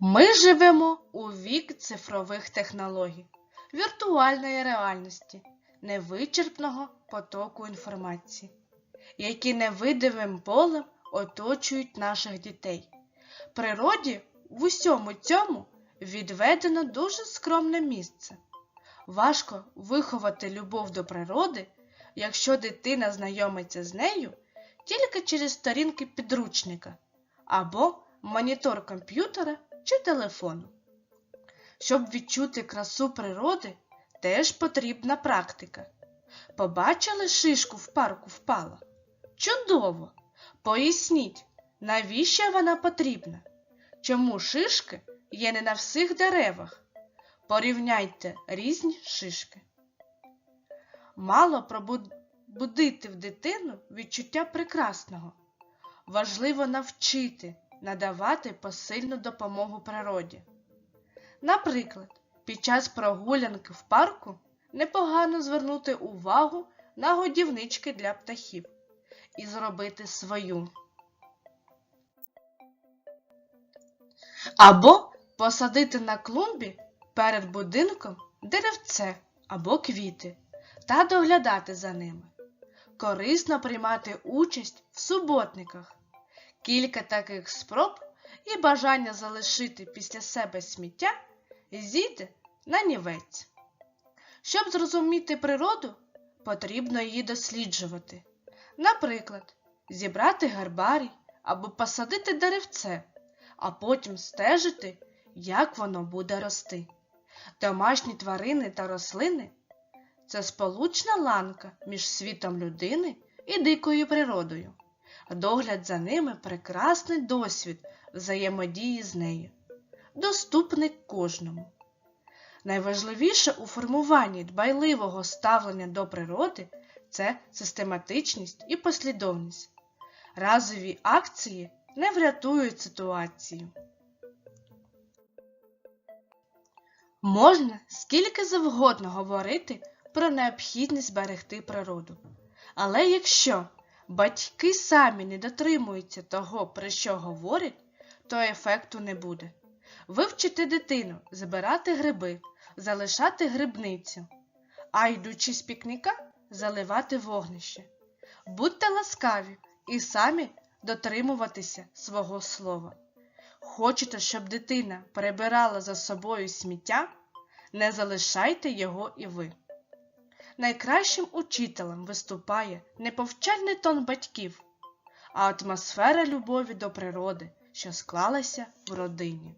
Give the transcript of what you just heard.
Ми живемо у вік цифрових технологій, віртуальної реальності, невичерпного потоку інформації, які невидимим полем оточують наших дітей. Природі в усьому цьому відведено дуже скромне місце. Важко виховати любов до природи, якщо дитина знайомиться з нею тільки через сторінки підручника або монітор комп'ютера чи телефону. Щоб відчути красу природи, теж потрібна практика. Побачили шишку в парку впала? Чудово! Поясніть, навіщо вона потрібна? Чому шишки є не на всіх деревах? Порівняйте різні шишки. Мало пробудити в дитину відчуття прекрасного. Важливо навчити надавати посильну допомогу природі. Наприклад, під час прогулянки в парку непогано звернути увагу на годівнички для птахів і зробити свою. Або посадити на клумбі перед будинком деревце або квіти та доглядати за ними. Корисно приймати участь в суботниках. Кілька таких спроб і бажання залишити після себе сміття зійде на нівець. Щоб зрозуміти природу, потрібно її досліджувати. Наприклад, зібрати гербарій або посадити деревце, а потім стежити, як воно буде рости. Домашні тварини та рослини це сполучна ланка між світом людини і дикою природою. Догляд за ними прекрасний досвід взаємодії з нею, доступний кожному. Найважливіше у формуванні дбайливого ставлення до природи це систематичність і послідовність. Разові акції не врятують ситуацію. Можна скільки завгодно говорити про необхідність берегти природу. Але якщо батьки самі не дотримуються того, про що говорять, то ефекту не буде. Вивчити дитину, збирати гриби, залишати грибницю, а йдучи з пікніка, заливати вогнище. Будьте ласкаві і самі дотримуватися свого слова. Хочете, щоб дитина прибирала за собою сміття, не залишайте його і ви. Найкращим учителем виступає не повчальний тон батьків, а атмосфера любові до природи, що склалася в родині.